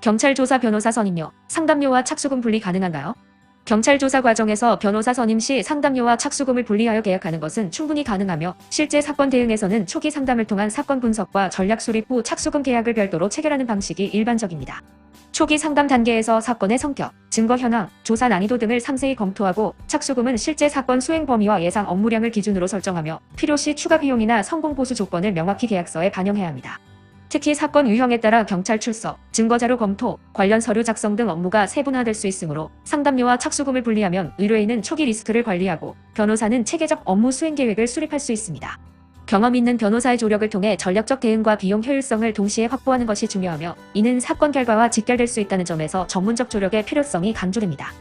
경찰 조사 변호사 선임료, 상담료와 착수금 분리 가능한가요? 경찰 조사 과정에서 변호사 선임 시 상담료와 착수금을 분리하여 계약하는 것은 충분히 가능하며 실제 사건 대응에서는 초기 상담을 통한 사건 분석과 전략 수립 후 착수금 계약을 별도로 체결하는 방식이 일반적입니다. 초기 상담 단계에서 사건의 성격, 증거 현황, 조사 난이도 등을 상세히 검토하고 착수금은 실제 사건 수행 범위와 예상 업무량을 기준으로 설정하며 필요시 추가 비용이나 성공 보수 조건을 명확히 계약서에 반영해야 합니다. 특히 사건 유형에 따라 경찰 출석, 증거자료 검토, 관련 서류 작성 등 업무가 세분화될 수 있으므로 상담료와 착수금을 분리하면 의뢰인은 초기 리스크를 관리하고 변호사는 체계적 업무 수행 계획을 수립할 수 있습니다. 경험 있는 변호사의 조력을 통해 전략적 대응과 비용 효율성을 동시에 확보하는 것이 중요하며 이는 사건 결과와 직결될 수 있다는 점에서 전문적 조력의 필요성이 강조됩니다.